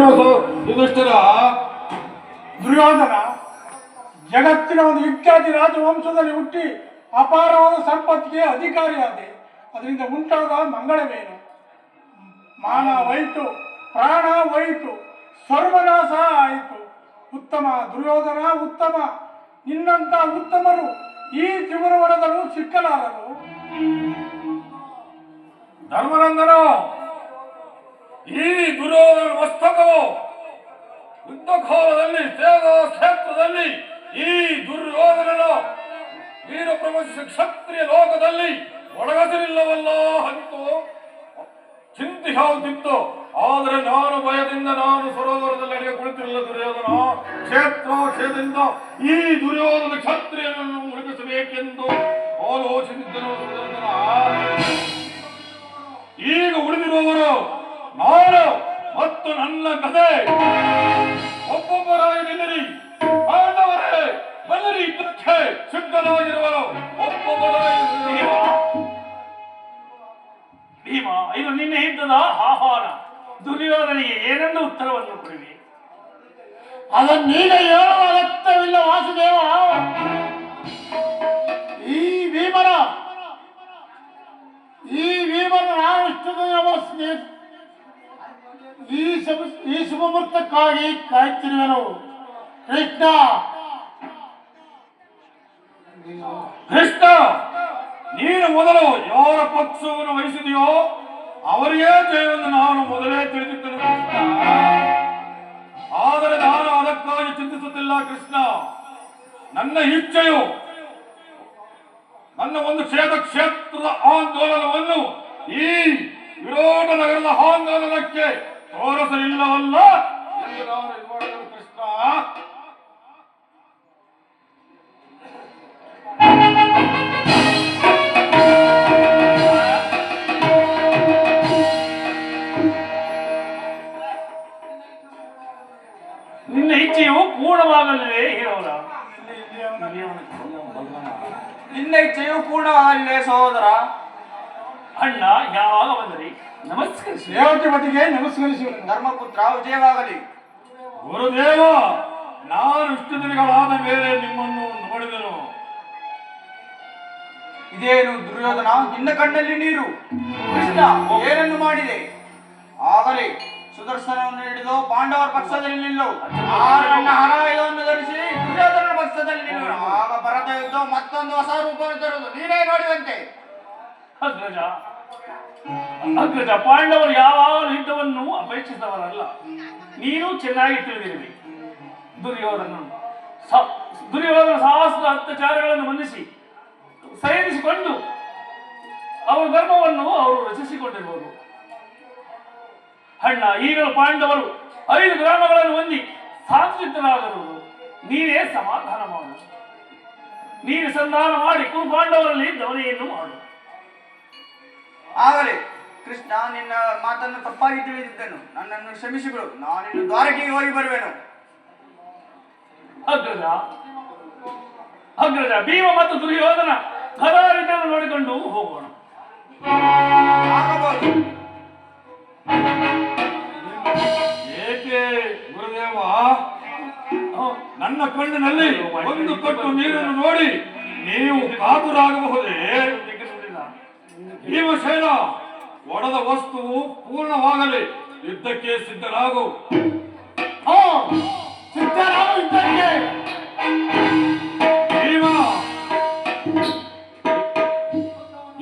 ಯುಧಿಷ್ಠಿರ ದುರ್ಯೋಧನ ಜಗತ್ತಿನ ಒಂದು ವಿಖ್ಯಾತಿ ರಾಜವಂಶದಲ್ಲಿ ಹುಟ್ಟಿ ಅಪಾರವಾದ ಸಂಪತ್ತಿಗೆ ಅಧಿಕಾರಿಯಾದೆ. ಅದರಿಂದ ಉಂಟಾದ ಮಂಗಳವೇನು? ಮಾನ ಹೋಯಿತು, ಪ್ರಾಣ ಹೋಯಿತು, ಸರ್ವನಾಶ ಆಯಿತು. ಉತ್ತಮ ದುರ್ಯೋಧನ ಉತ್ತಮ. ನಿನ್ನಂತ ಉತ್ತಮರು ಈ ತ್ರಿಪುರವನದಲ್ಲೂ ಸಿಕ್ಕಲಾರರು. ಧರ್ಮನಂದನ ಈ ದುರೋಧ ಮಸ್ತಕವು ಯುದ್ಧಕಾಲದಲ್ಲಿ ಸೇವಾ ಕ್ಷೇತ್ರದಲ್ಲಿ ಈ ದುರ್ಯೋಧನ ವೀರ ಪ್ರವಶ ಕ್ಷತ್ರಿಯ ಲೋಕದಲ್ಲಿ ಒಳಗಸಿರಿಲ್ಲವಲ್ಲ ಅಂತು ಯಾವುದಿತ್ತು ಆದರೆ ನಾನು ಭಯದಿಂದ, ನಾನು ಸರೋವರದಲ್ಲಿ ಅಡಿಗೆ ಕುಳಿತಿರಲಿಲ್ಲ ದುರ್ಯೋಧನ. ಕ್ಷೇತ್ರ ಕ್ಷೇತ್ರದಿಂದ ಈ ದುರ್ಯೋಧನ ಕ್ಷತ್ರಿಯನನ್ನು ಮುಳುಗಿಸಬೇಕೆಂದು ಆಲೋಚಿಸಿದ್ದನು ಯುದ್ಧದ ಆಹ್ವಾನ. ದುರ್ಯೋಧನಿಗೆ ಏನೆಂದು ಉತ್ತರವನ್ನು ಕೊಡುವೆ ಅದನ್ನೀಗ ಹೇಳುವ ಅಗತ್ಯವಿಲ್ಲ, ವಾಸುದೇವ. ಈ ಭೀಮನ ಈ ಭೀಮನ ನಾನು ಇಷ್ಟು ಈ ಶುಭ, ಈ ಕೃಷ್ಣ! ಕೃಷ್ಣ, ನೀನು ಮೊದಲು ಯಾರ ಪಕ್ಷವನ್ನು ವಹಿಸಿದೆಯೋ? ಅವರಿಗೆ ಜಯವನ್ನು ನಾನು ಮೊದಲೇ ತಿಳಿದಿದ್ದೇನೆ. ಆದರೆ ನಾನು ಅದಕ್ಕಾಗಿ ಚಿಂತಿಸುತ್ತಿಲ್ಲ, ಕೃಷ್ಣ. ನನ್ನ ಇಚ್ಛೆಯು ನನ್ನ ಒಂದು ಕ್ಷೇತ್ರ ಕ್ಷೇತ್ರದ ಆಂದೋಲನವನ್ನು ಈ ವಿರೋಧ ನಗರದ ಆಂದೋಲನಕ್ಕೆ ತೋರಿಸಲಿಲ್ಲವಲ್ಲ ಎಂದು ನಾನು ನಿನ್ನ ಇಚ್ಛೆಯು ಪೂರ್ಣವಾಗಲಿದೆ ಹೇಳೋಣ ನಿನ್ನ ಇಚ್ಛೆಯು ಪೂರ್ಣವಾಗಲಿದೆ ಸಹೋದರ. ಅಣ್ಣ ಯಾವಾಗ ಬಂದರಿ? ನಮಸ್ಕರಿಸಿ. ದೇವತೆ ಮಟ್ಟಿಗೆ ನಮಸ್ಕರಿಸಿ ಧರ್ಮಪುತ್ರ ವಿಜಯವಾಗಲಿ. ಗುರುದೇವ ನಾನು ಇಷ್ಟು ದಿನಗಳಾದ ಮೇಲೆ ನಿಮ್ಮನ್ನು ನೋಡಿದನು. ಇದೇನು ದುರ್ಯೋಧನ? ನಿನ್ನ ಕಣ್ಣಲ್ಲಿ ನೀರು. ಕೃಷ್ಣ ಏನನ್ನು ಮಾಡಿದೆ? ಆಗಲಿ. ಸುದರ್ಶನವನ್ನು ಹಿಡಿದು ಪಾಂಡವರ ಪಕ್ಷದಲ್ಲಿ ನಿಲ್ಲು. ಆರನ್ನ ಹರಾಯುಧವನ್ನು ಧರಿಸಿ ದುರ್ಯೋಧನ ಪಕ್ಷದಲ್ಲಿ ನಿಲ್ಲು. ಆಗ ಭರತ ಯುದ್ಧ ಮತ್ತೊಂದು ಹೊಸ ರೂಪವನ್ನು ತರುವುದು. ನೀನೇ ನೋಡುವಂತೆ. ಅಗ್ರಜ ಪಾಂಡವರು ಯಾವಾಗಲೂ ಯುದ್ಧವನ್ನು ಅಪೇಕ್ಷಿಸಿದವರಲ್ಲ. ನೀನು ಚೆನ್ನಾಗಿ ತಿಳಿದಿರಲಿ ದುರ್ಯೋಧನ ದುರ್ಯೋಧನ ಸಾಹಸದ ಅತ್ಯಾಚಾರಗಳನ್ನು ಮನ್ನಿಸಿ ಸಹಿಸಿಕೊಂಡು ಅವರ ಧರ್ಮವನ್ನು ಅವರು ರಚಿಸಿಕೊಂಡಿರುವರು. ಅಣ್ಣ ಈಗಲೂ ಪಾಂಡವರು ಐದು ಗ್ರಾಮಗಳನ್ನು ಹೊಂದಿ ಸಾತ್ವಿಕರಾದರು ನೀನೇ ಸಮಾಧಾನ ಮಾಡು. ನೀನು ಸಂಧಾನ ಮಾಡಿ ಕುರು ಪಾಂಡವರಲ್ಲಿ ದವನೆಯನ್ನು ಮಾಡು. ಆಗಲಿ ಕೃಷ್ಣ ನಿನ್ನ ಮಾತನ್ನು ತಪ್ಪಾಗಿ ತಿಳಿದಿದ್ದನು. ನನ್ನನ್ನು ಕ್ಷಮಿಸಿಗಳು ನಾನಿನ್ನು ದ್ವಾರಕೆಗೆ ಹೋಗಿ ಬರುವೆನು. ಅಗ್ರಜ ಅಗ್ರಜ ಭೀಮ ಮತ್ತು ದುರ್ಯೋಧನ ಕಲಾವಿದನ್ನು ನೋಡಿಕೊಂಡು ಹೋಗೋಣ. ಆಗಬಹುದು. ನನ್ನ ಕಣ್ಣಿನಲ್ಲಿ ಒಂದು ಕಟ್ಟು ನೀರನ್ನು ನೋಡಿ ನೀವು ಕಾತುರಾಗಬಹುದೇ? ಭೀಮಸೇನ ಒಡೆದ ವಸ್ತುವು ಪೂರ್ಣವಾಗಲಿ. ಯುದ್ಧಕ್ಕೆ ಸಿದ್ಧರಾಗು.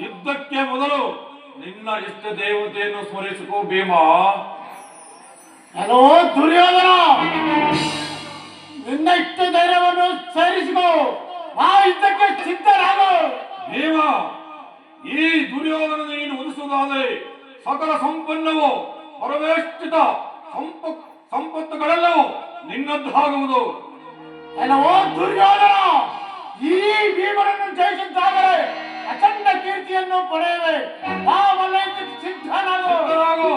ಯುದ್ಧಕ್ಕೆ ಮೊದಲು ನಿನ್ನ ಇಷ್ಟ ದೇವತೆಯನ್ನು ಸ್ಮರಿಸಿಕೋ ಭೀಮಾ. ಹಲೋ ದುರ್ಯೋಧನ! ಸಕಲ ಸಂಪನ್ನವು ಪರವೇಷ್ಟಿತ ಸಂಪ ಸಂಪತ್ತುಗಳೆಲ್ಲವೂ ನಿನ್ನದ್ದಾಗುವುದು ಎಲ್ಲವೋ ದುರ್ಯೋಧನ ಈ ಭೀಮರನ್ನು ಜಯಿಸಿದ್ದಾಗಲೇ ಅಖಂಡ ಕೀರ್ತಿಯನ್ನು ಪಡೆಯುವೆ. ಆ ವಲಯಕ್ಕೆ ಸಿದ್ಧನಾಗು.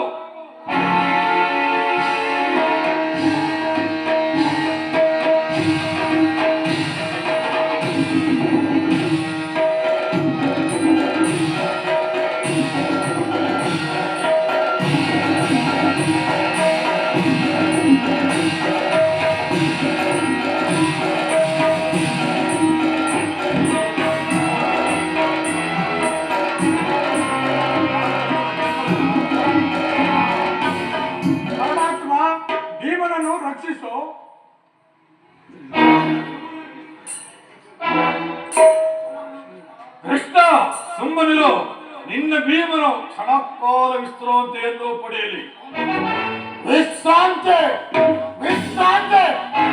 ಪರಮಾತ್ಮ ಭೀಮನನ್ನು ರಕ್ಷಿಸು ಕೃಷ್ಣ ಸುಮ್ಮನಿರು ನಿನ್ನ ಭೀಮನು ಕ್ಷಣಕಾಲ ವಿಶ್ರಾಂತಿಯನ್ನು ಪಡೆಯಲಿ. ವಿಶ್ರಾಂತಿ ವಿಶ್ರಾಂತಿ,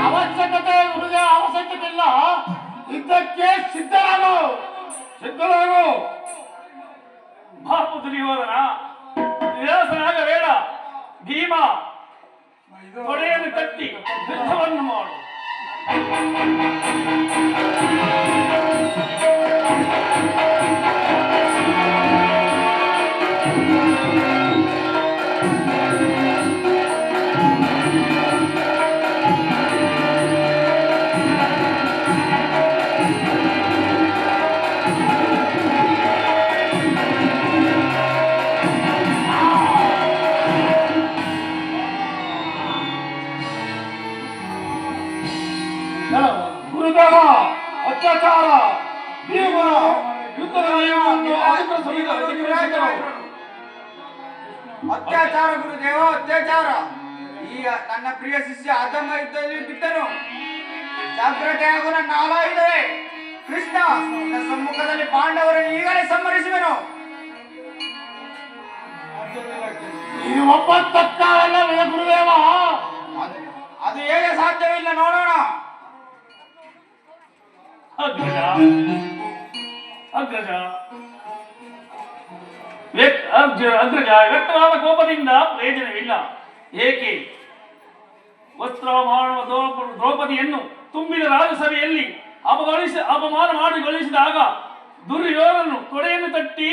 ಅವಶ್ಯಕತೆ ಹುಡುಗಿಯ ಅವಶ್ಯಕತೆ ಇಲ್ಲ. ಇದಕ್ಕೆ ಸಿದ್ಧರಾಗು ಸಿದ್ಧರಾಗು. ಬಾಪು ದುರ್ಯೋಧನ ನಿರಾಸನಾಗಬೇಡ ಭೀಮ, ತೊಡೆಯನ್ನು ಕಟ್ಟಿ, ಯುದ್ಧವನ್ನು ಮಾಡು. ಗುರುದೇವ ಅತ್ಯಾಚಾರ ಭೀಮರ ಯುದ್ಧದ ನಿಯಮವನ್ನು. ಅತ್ಯಾಚಾರ ಗುರುದೇವ ಅತ್ಯಾಚಾರ. ಈಗ ನನ್ನ ಪ್ರಿಯ ಶಿಷ್ಯ ಅಧಮ ಯುದ್ಧದಲ್ಲಿ ಬಿದ್ದನು ಜಾಗ್ರತೆಯಾಗು ನನ್ನ ಇದ್ದರೆ ಕೃಷ್ಣ ನನ್ನ ಸಮ್ಮುಖದಲ್ಲಿ ಪಾಂಡವರನ್ನು ಈಗಲೇ ಸಂಹರಿಸುವೆನು. ಇದು ಒಬ್ಬ ತಕ್ಕ ಅಲ್ಲವೇ ಗುರುದೇವ ಅದು ಹೇಗೆ ಸಾಧ್ಯವಿಲ್ಲ ನೋಡೋಣ. ಅಗ್ರಜ ಅಗ್ರಜ ಅಗ್ರಜ ವ್ಯಕ್ತವಾದ ಕೋಪದಿಂದ ಪ್ರಯೋಜನವಿಲ್ಲ. ಏಕೆ? ವಸ್ತ್ರ ಮಾಡುವ ದ್ರೌಪ- ದ್ರೌಪದಿಯನ್ನು ತುಂಬಿದ ರಾಜಸಭೆಯಲ್ಲಿ ಅಪಗಳಿಸ ಅಪಮಾನ ಮಾಡಿ ಗೊಳಿಸಿದಾಗ ದುರ್ಯೋಧನನು ತೊಡೆಯನ್ನು ತಟ್ಟಿ